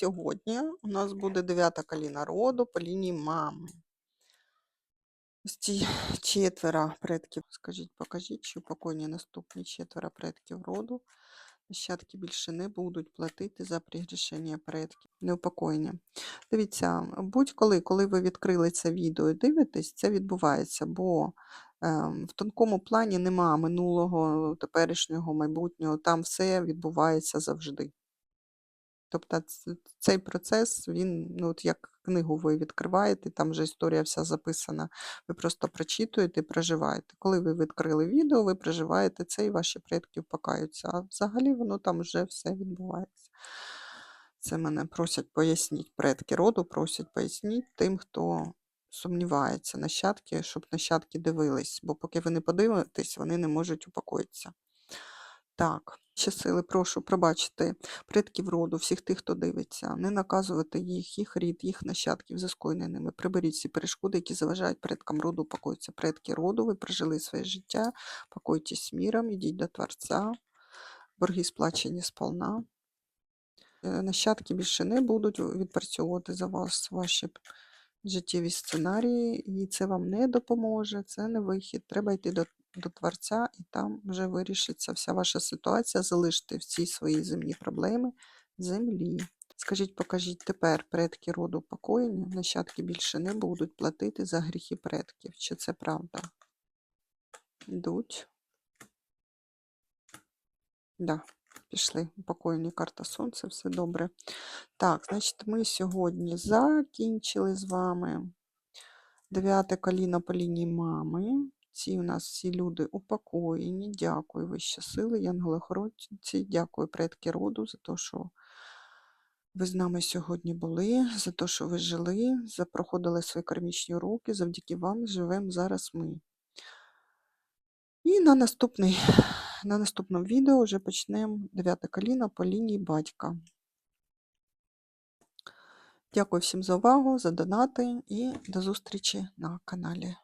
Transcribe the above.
Сьогодні у нас буде дев'ята коліна роду по лінії мами. Ось ці четверо предків, скажіть, покажіть, що покойні наступні четверо предків роду. Нащадки більше не будуть платити за пригрішення предків, неупокоєння. Дивіться, будь-коли, коли ви відкрили це відео і дивитесь, це відбувається, бо ем, в тонкому плані нема минулого, теперішнього, майбутнього, там все відбувається завжди. Тобто цей процес, він, ну, от як книгу ви відкриваєте, там вже історія вся записана. Ви просто прочитуєте і проживаєте. Коли ви відкрили відео, ви проживаєте це і ваші предки впакаються. А взагалі воно там вже все відбувається. Це мене просять поясніть, предки роду просять поясніть тим, хто сумнівається, нащадки, щоб нащадки дивились, бо поки ви не подивитесь, вони не можуть упокоїтися. Так, ще сили, прошу пробачити предків роду, всіх тих, хто дивиться, не наказувати їх, їх рід, їх нащадків за скоєне. Приберіть всі перешкоди, які заважають предкам роду упокоїтися. Предки роду, ви прожили своє життя, покойтесь міром, ідіть до Творця, борги сплачені сполна. Е, Нащадки більше не будуть відпрацьовувати за вас ваші життєві сценарії, і це вам не допоможе, це не вихід. Треба йти до, до Творця, і там вже вирішиться вся ваша ситуація, залишити всі свої земні проблеми землі. Скажіть, покажіть тепер предки роду упокоєння, нащадки більше не будуть платити за гріхи предків. Чи це правда? Йдуть. Да, пішли. Упокоєння карта сонця, все добре. Так, значить, ми сьогодні закінчили з вами дев'яте коліно по лінії мами. Ці у нас всі люди упокоєні. Дякую, вищі сили, янголи-охоронці. Дякую, предки роду, за те, що ви з нами сьогодні були, за те, що ви жили, проходили свої кармічні уроки. Завдяки вам живемо зараз ми. І на, наступний, на наступному відео вже почнемо дев'яте коліно по лінії батька. Дякую всім за увагу, за донати і до зустрічі на каналі.